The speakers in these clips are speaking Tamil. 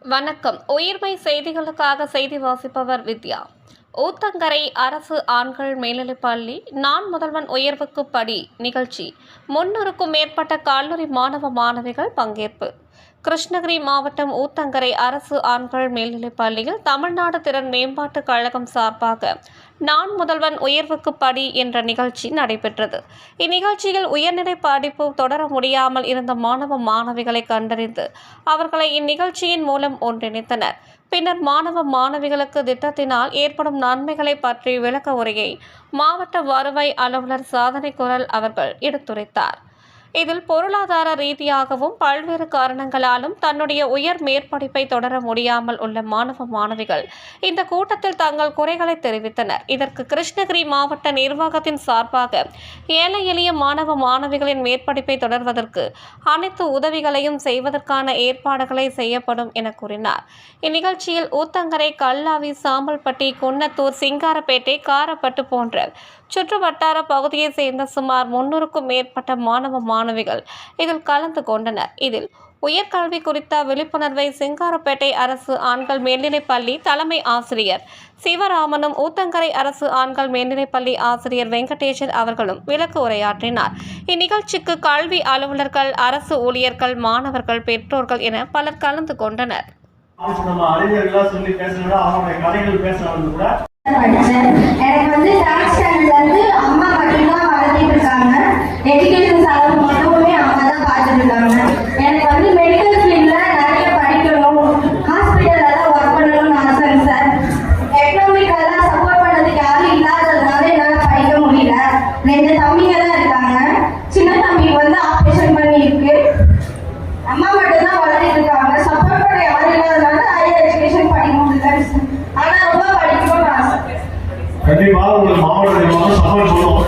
வணக்கம். உயிர்மை செய்திகளுக்காக செய்தி வாசிப்பவர் வித்யா. ஊத்தங்கரை அரசு ஆண்கள் மேல்நிலைப்பள்ளி நான் முதல்வன் உயர்வுக்கு படி நிகழ்ச்சி. முன்னூறுக்கும் மேற்பட்ட கல்லூரி மாணவ மாணவிகள் பங்கேற்பு. கிருஷ்ணகிரி மாவட்டம் ஊத்தங்கரை அரசு ஆண்கள் மேல்நிலைப் பள்ளியில் தமிழ்நாடு திறன் மேம்பாட்டுக் கழகம் சார்பாக நான் முதல்வன் உயர்வுக்கு படி என்ற நிகழ்ச்சி நடைபெற்றது. இந்நிகழ்ச்சியில் உயர்நிலை படிப்பு தொடர முடியாமல் இருந்த மாணவ மாணவிகளை கண்டறிந்து அவர்களை இந்நிகழ்ச்சியின் மூலம் ஒன்றிணைத்தனர். பின்னர் மாணவ மாணவிகளுக்கு திட்டத்தினால் ஏற்படும் நன்மைகளை பற்றி விளக்க உரையை மாவட்ட வருவாய் அலுவலர் சாதனை குரல் அவர்கள் எடுத்துரைத்தார். இதில் பொருளாதார ரீதியாகவும் பல்வேறு காரணங்களாலும் தன்னுடைய உயர் மேற்படிப்பை தொடர முடியாமல் உள்ள மாணவ மாணவிகள் இந்த கூட்டத்தில் தங்கள் குறைகளை தெரிவித்தனர். இதற்கு கிருஷ்ணகிரி மாவட்ட நிர்வாகத்தின் சார்பாக ஏழை எளிய மாணவ மாணவிகளின் மேற்படிப்பை தொடர்வதற்கு அனைத்து உதவிகளையும் செய்வதற்கான ஏற்பாடுகளை செய்யப்படும் என கூறினார். இந்நிகழ்ச்சியில் ஊத்தங்கரை கல்லாவி சாம்பல்பட்டி குன்னத்தூர் சிங்காரப்பேட்டை காரப்பட்டு போன்ற சுற்று வட்டார பகுதியைச் சேர்ந்த சுமார் முன்னூறுக்கும் மேற்பட்ட மாணவ மாணவிகள். இதில் கலந்து கொண்டனர். இதில் உயர்கல்வி குறித்த விழிப்புணர்வை சிங்காரப்பேட்டை அரசு ஆண்கள் மேல்நிலைப் பள்ளி தலைமை ஆசிரியர் சிவராமனும் ஊத்தங்கரை அரசு ஆண்கள் மேல்நிலைப் பள்ளி ஆசிரியர் வெங்கடேசன் அவர்களும் விளக்கு உரையாற்றினார். இந்நிகழ்ச்சிக்கு கல்வி அலுவலர்கள் அரசு ஊழியர்கள் மாணவர்கள் பெற்றோர்கள் என பலர் கலந்து கொண்டனர். எனக்கு வந்து தேர்ட் ஸ்டாண்டர்ட்ல இருந்து அம்மா மட்டும்தான் வளர்த்திட்டு இருக்காங்க எஜுகேஷன் செலவு மட்டுமே அம்மா தான் பார்த்துட்டு இருக்காங்க எனக்கு வந்து மெடிக்கல் ஃபீல்ட்ல நிறைய படிக்கணும் ஹாஸ்பிட்டல்ல தான் ஒர்க் பண்ணணும்னு ஆசைங்க சார் எக்கனாமிக்கெல்லாம் சப்போர்ட் பண்ணதுக்கு யாரும் இல்லாததுனால என்னால் படிக்க முடியல ரெண்டு தம்பிங்க தான் இருக்காங்க. சின்ன தம்பிக்கு வந்து ஆப்ரேஷன் பண்ணி இருக்கு அம்மா மட்டும் தான் வளர்த்திட்டு இருக்காங்க. சப்போர்ட் பண்ண யாரும் இல்லாததுனால ஹையர் எஜுகேஷன் படிக்க முடியல ஆனா ரொம்ப படிக்கணும்னு ஆசை. கண்டிப்பா உங்களுக்கு மாவட்ட நிர்வாகம் சப்போர்ட் பண்ணுவோம்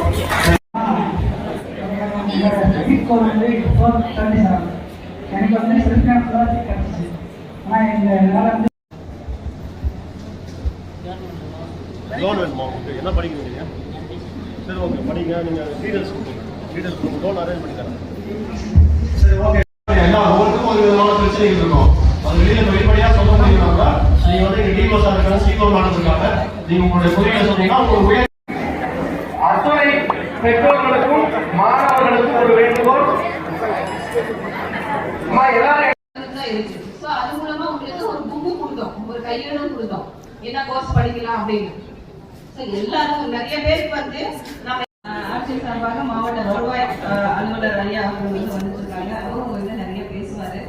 எனக்கு வந்து செல்ஃப் கிடச்சிச்சு ஆனால் எங்களால் வந்து லோன் வேணுமா உங்களுக்கு என்ன படிக்கிறீங்க? சரி ஓகே. படிங்க. நீங்க டீடைல்ஸ் கொடுங்க. டீடைல்ஸ் கொடுங்க. லோன் அரேஞ்ச் பண்ணி தரேன். சரி ஓகே. எல்லா ஒவ்வொருக்கும் ஒரு விதமான பிரச்சனைகள் இருக்கும். அது வெளியில வெளிப்படையா சொல்ல முடியும்னாக்கா நீங்க வந்து இங்க டிஓஸா இருக்காங்க சிஓ நடந்திருக்காங்க. நீங்க உங்களுடைய புரியல சொன்னீங்கன்னா உங்களுக்கு அத்துணை பெற்றோர்களுக்கும் மாணவர்களுக்கும் ஒரு வேண்டுகோள். அது மூலமா உங்களுக்கு ஒரு புக்கு கொடுத்தோம். ஒரு கையெழுதும் கொடுத்தோம். என்ன கோர்ஸ் படிக்கலாம் அப்படின்னு. எல்லாரும் நிறைய பேருக்கு வந்து நம்ம ஆட்சியர் சார்பாக மாவட்ட வருவாய் அலுவலர் ஐயா அவங்க வந்து வந்துருக்காங்க. அவங்க வந்து நிறைய பேசுவாரு.